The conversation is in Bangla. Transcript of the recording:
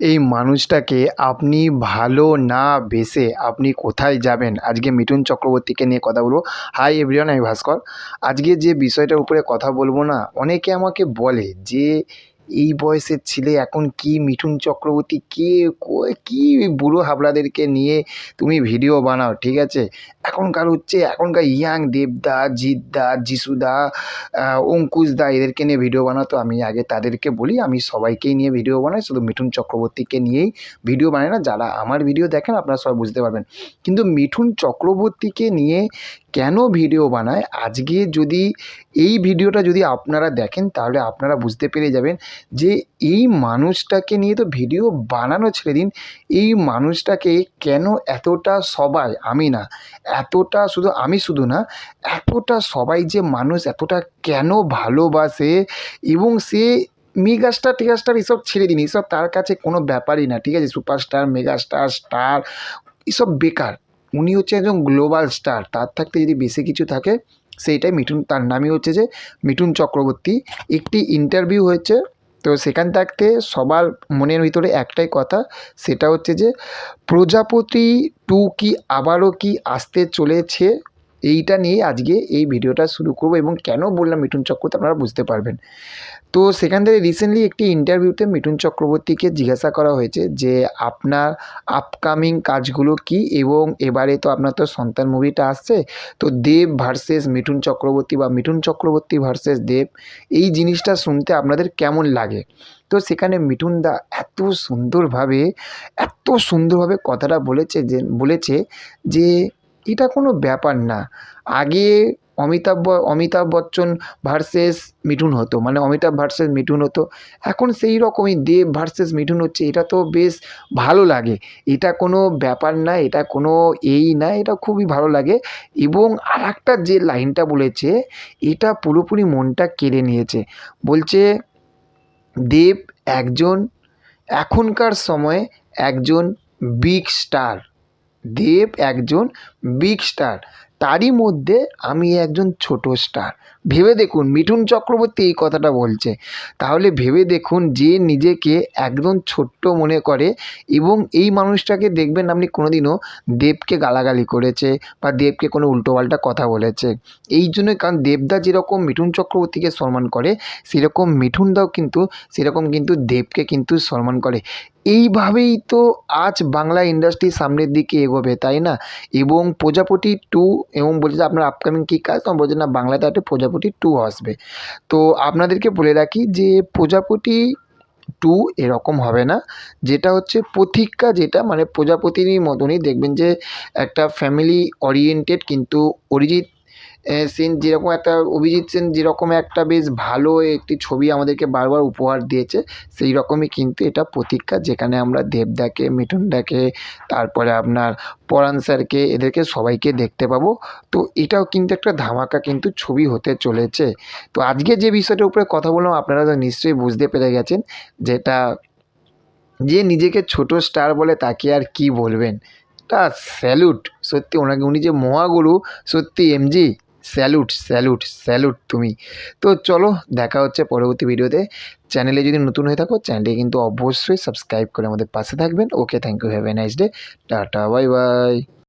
এই মানুষটাকে আপনি ভালো না বেসে আপনি কোথায় যাবেন? আজকে মিঠুন চক্রবর্তীকে নিয়ে কথা বলব। হাই এভরিওয়ান আমি ভাস্কর। আজকে যে বিষয়টার উপরে কথা বলব না, অনেকে আমাকে বলে যে এই বয়সের ছেলে এখন কি? মিঠুন চক্রবর্তী কে? কো- কি বুড়ো হাবড়াদেরকে নিয়ে তুমি ভিডিও বানাও, ঠিক আছে? এখনকার হচ্ছে, এখনকার ইয়াং দেবদা জিৎদা যিশুদা অঙ্কুশদা, এদেরকে নিয়ে ভিডিও বানাতো আমি আগে তাদেরকে বলি, আমি সবাইকেই নিয়ে ভিডিও বানাই, শুধু মিঠুন চক্রবর্তীকে নিয়েই ভিডিও বানাই না, যারা আমার ভিডিও দেখেন, আপনারা সবাই বুঝতে পারবেন। কিন্তু মিঠুন চক্রবর্তীকে নিয়ে কেন ভিডিও বানায়? আজকে যদি এই ভিডিওটা যদি আপনারা দেখেন, তাহলে আপনারা বুঝতে পেরে যাবেন যে এই মানুষটাকে নিয়ে তো ভিডিও বানানো ছেড়ে দিন, এই মানুষটাকে কেন এতটা সবাই, আমি না, এতটা শুধু, আমি শুধু না, এতটা সবাই যে মানুষ এতটা কেন ভালোবাসে এবং সে মেগাস্টার, টেগাস্টার এসব ছেড়ে দিন, এসব তার কাছে কোনো ব্যাপারই না, ঠিক আছে? সুপারস্টার, মেগাস্টার, স্টার, এসব বেকার। উনি হচ্ছে একজন গ্লোবাল স্টার, তার থাকতে যদি বেশি কিছু থাকে, সেইটাই মিঠুন, তার নামই হচ্ছে যে মিঠুন চক্রবর্তী। একটি ইন্টারভিউ হয়েছে তো সেখান থাকতে সবার মনের ভিতরে একটাই কথা, সেটা হচ্ছে যে প্রজাপতি টু কি আবারও কি আসতে চলেছে? এইটা নিয়ে আজকে এই ভিডিওটা শুরু করব এবং কেন বললাম মিঠুন চক্রবর্তী আপনারা বুঝতে পারবেন। তো সেখান থেকে রিসেন্টলি একটি ইন্টারভিউতে মিঠুন চক্রবর্তীকে জিজ্ঞাসা করা হয়েছে যে, আপনার আপকামিং কাজগুলো কি? এবং এবারে তো আপনার তো সন্তান মুভিটা আসছে, তো দেব ভার্সেস মিঠুন চক্রবর্তী বা মিঠুন চক্রবর্তী ভার্সেস দেব, এই জিনিসটা শুনতে আপনাদের কেমন লাগে? তো সেখানে মিঠুন দা এত সুন্দরভাবে এত সুন্দরভাবে কথাটা বলেছে যে বলেছে যে এটা কোনো ব্যাপার না। আগে অমিতাভ অমিতাভ বচ্চন ভার্সেস মিঠুন হতো মানে অমিতাভ ভার্সেস মিঠুন হতো। এখন সেই রকমই দেব ভার্সেস মিঠুন হচ্ছে, এটা তো বেশ ভালো লাগে। এটা কোনো ব্যাপার না, এটা কোনো এই না, এটা খুবই ভালো লাগে। এবং আর একটা যে লাইনটা বলেছে, এটা পুরোপুরি মনটা কেড়ে নিয়েছে। বলছে, দেব একজন এখনকার সময়ে একজন বিগ স্টার দেব একজন বিগ স্টার তারই মধ্যে আমি একজন ছোট স্টার ভেবে দেখুন, মিঠুন চক্রবর্তী এই কথাটা বলছে। তাহলে ভেবে দেখুন যে নিজেকে একদম ছোট্ট মনে করে এবং এই মানুষটাকে দেখবেন আপনি কোনোদিনও দেবকে গালাগালি করেছে বা দেবকে কোনো উল্টোপাল্টা কথা বলেছে। এই জন্যই কারণ দেবদা যেরকম মিঠুন চক্রবর্তীকে সম্মান করে, সেরকম মিঠুনদাও কিন্তু, সেরকম কিন্তু দেবকে কিন্তু সম্মান করে। এইভাবেই তো আজ বাংলা ইন্ডাস্ট্রি সামনের দিকে এগোবে, তাই না? এবং প্রজাপতি টু এবং বলছে যে আপনার আপকামিং কী কাজ? তখন বলছে, না, বাংলাতে একটা প্রজাপতি টু আসবে। তো আপনাদেরকে বলে রাখি যে প্রজাপতি টু এরকম হবে না। যেটা হচ্ছে প্রতীক্ষা যেটা মানে প্রজাপতিরই মতনই দেখবেন যে একটা ফ্যামিলি ওরিয়েন্টেড কিন্তু অরিজিৎ সেন যেরকম একটা, অভিজিৎ সেন যেরকম একটা বেশ ভালো একটি ছবি আমাদেরকে বারবার উপহার দিয়েছে সেই রকমই কিন্তু এটা প্রতীক্ষা যেখানে আমরা দেবদাকে, মিঠুনদাকে, তারপরে আপনার পরাণ স্যারকে, এদেরকে সবাইকে দেখতে পাবো। তো এটাও কিন্তু একটা ধামাকা কিন্তু ছবি হতে চলেছে। তো আজকে যে বিষয়টার উপরে কথা বললাম, আপনারা তো নিশ্চয়ই বুঝতে পেরে গেছেন যেটা যে নিজেকে ছোট স্টার বলে তাকে আর কি বলবেন। তা স্যালুট সত্যি, ওনাকে, উনি যে মহাগুরু, সত্যি এমজি স্যালুট স্যালুট স্যালুট তুমি। তো চলো, দেখা হচ্ছে পরবর্তী ভিডিওতে। চ্যানেলে যদি নতুন হয়ে থাকো, চ্যানেলটি কিন্তু অবশ্যই সাবস্ক্রাইব করে আমাদের পাশে থাকবেন। Okay thank you have a nice day tata bye by